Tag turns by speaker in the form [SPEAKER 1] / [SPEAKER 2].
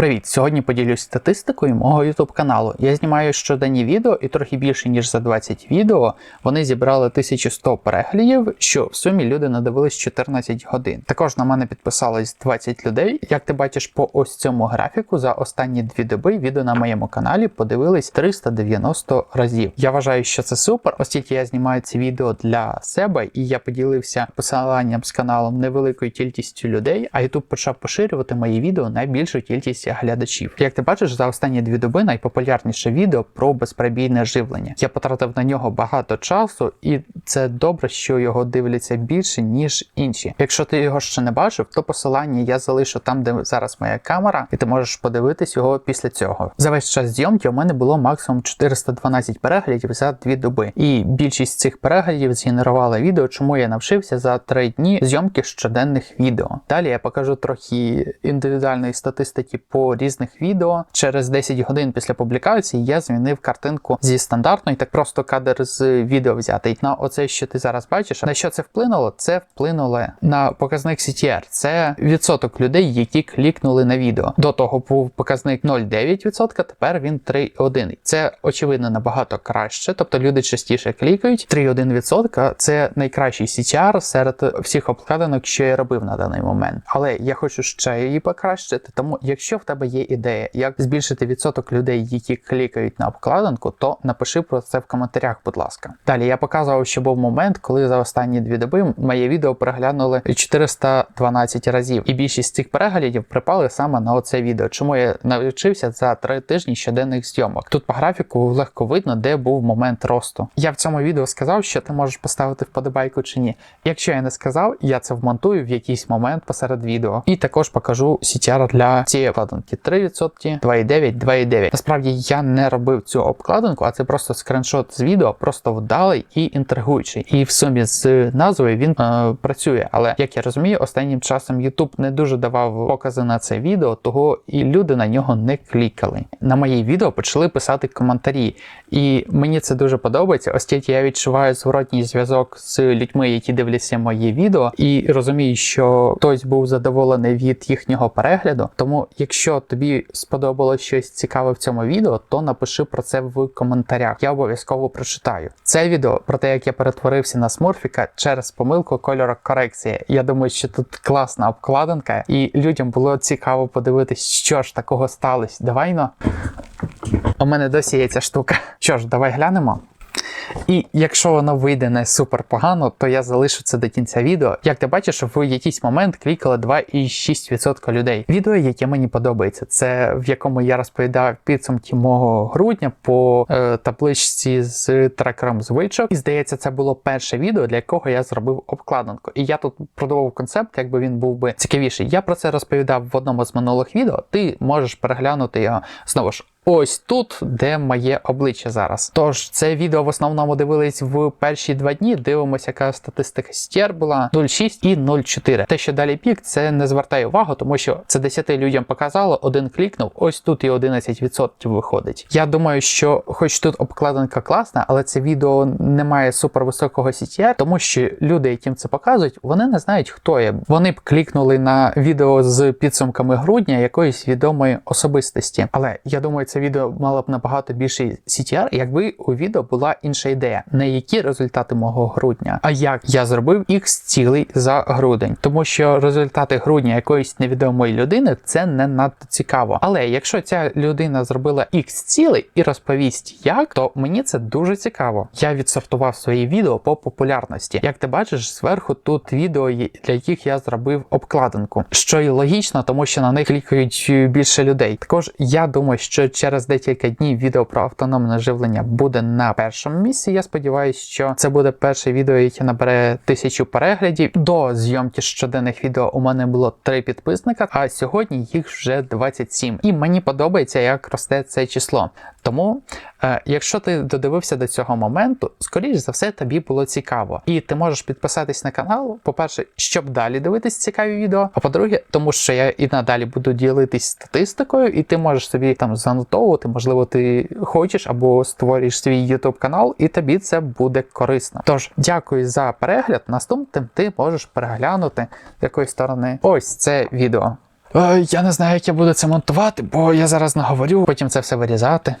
[SPEAKER 1] Привіт! Сьогодні поділюсь статистикою мого YouTube каналу. Я знімаю щоденні відео і трохи більше ніж за 20 відео. Вони зібрали 1100 переглядів, що в сумі люди надивились 14 годин. Також на мене підписались 20 людей. Як ти бачиш по ось цьому графіку, за останні дві доби відео на моєму каналі подивились 390 разів. Я вважаю, що це супер, оскільки я знімаю ці відео для себе і я поділився посиланням з каналом невеликою кількістю людей, а YouTube почав поширювати мої відео на більшу кількість глядачів. Як ти бачиш, за останні дві доби найпопулярніше відео про безприбійне живлення. Я потратив на нього багато часу, і це добре, що його дивляться більше, ніж інші. Якщо ти його ще не бачив, то посилання я залишу там, де зараз моя камера, і ти можеш подивитись його після цього. За весь час зйомки у мене було максимум 412 переглядів за дві доби. І більшість цих переглядів згенерувала відео, чому я навчився за три дні зйомки щоденних відео. Далі я покажу трохи індивідуальної статистики по різних відео. Через 10 годин після публікації я змінив картинку зі стандартної, так просто кадр з відео взятий. На оце, що ти зараз бачиш, на що це вплинуло? Це вплинуло на показник CTR. Це відсоток людей, які клікнули на відео. До того був показник 0,9%, тепер він 3,1%. Це очевидно набагато краще, тобто люди частіше клікають. 3,1% це найкращий CTR серед всіх обкладинок, що я робив на даний момент. Але я хочу ще її покращити, тому якщо в тебе є ідея, як збільшити відсоток людей, які клікають на обкладинку, то напиши про це в коментарях, будь ласка. Далі я показував, що був момент, коли за останні дві доби моє відео переглянули 412 разів, і більшість цих переглядів припали саме на оце відео. Чому я навчився за три тижні щоденних зйомок? Тут по графіку легко видно, де був момент росту. Я в цьому відео сказав, що ти можеш поставити вподобайку чи ні. Якщо я не сказав, я це вмонтую в якийсь момент посеред відео, і також покажу CTR для цієї обкладинки 3%, 2,9, 2,9. Насправді я не робив цю обкладинку, а це просто скріншот з відео, просто вдалий і інтригуючий. І в сумі з назвою він е, працює. Але як я розумію, останнім часом YouTube не дуже давав покази на це відео, того і люди на нього не клікали. На мої відео почали писати коментарі, і мені це дуже подобається, оскільки я відчуваю зворотній зв'язок з людьми, які дивляться мої відео, і розумію, що хтось був задоволений від їхнього перегляду. Тому, якщо тобі сподобалось щось цікаве в цьому відео, то напиши про це в коментарях. Я обов'язково прочитаю. Це відео про те, як я перетворився на смурфіка через помилку кольорокорекції. Я думаю, що тут класна обкладинка, і людям було цікаво подивитись, що ж такого сталося. Давай ну. У мене досі є ця штука. Що ж, давай глянемо. І якщо воно вийде не супер погано, то я залишу це до кінця відео. Як ти бачиш, в якийсь момент клікали 2,6% людей. Відео, яке мені подобається, це в якому я розповідав підсумки мого грудня по е, табличці з трекером звичок. І здається, це було перше відео, для якого я зробив обкладинку. І я тут продавав концепт, якби він був би цікавіший. Я про це розповідав в одному з минулих відео. Ти можеш переглянути його знову ж. Ось тут, де моє обличчя зараз. Тож це відео в основному дивились в перші два дні. Дивимося, яка статистика стір була 0,6 і 0,4. Те, що далі пік, це не звертає увагу, тому що це 10 людям показало, один клікнув. Ось тут і 11% виходить. Я думаю, що хоч тут обкладинка класна, але це відео не має супервисокого CTR, тому що люди, яким це показують, вони не знають, хто я. Вони б клікнули на відео з підсумками грудня якоїсь відомої особистості. Але я думаю, це відео мало б набагато більший CTR, якби у відео була інша ідея, не які результати мого грудня, а як я зробив X цілий за грудень, тому що результати грудня якоїсь невідомої людини це не надто цікаво. Але якщо ця людина зробила X цілий і розповість як, то мені це дуже цікаво. Я відсортував свої відео по популярності. Як ти бачиш, зверху тут відео, для яких я зробив обкладинку, що й логічно, тому що на них клікають більше людей. Також я думаю, що через декілька днів відео про автономне живлення буде на першому місці. Я сподіваюся, що це буде перше відео, яке набере тисячу переглядів. До зйомки щоденних відео у мене було три підписника, а сьогодні їх вже 27. І мені подобається, як росте це число. Тому, е, якщо ти додивився до цього моменту, скоріш за все тобі було цікаво. І ти можеш підписатись на канал, по-перше, щоб далі дивитись цікаві відео. А по-друге, тому що я і надалі буду ділитись статистикою, і ти можеш собі там занотовувати, можливо, ти хочеш або створюєш свій YouTube канал, і тобі це буде корисно. Тож, дякую за перегляд. Наступним ти можеш переглянути з якої сторони ось це відео. Е, я не знаю, як я буду це монтувати, бо я зараз наговорю, потім це все вирізати.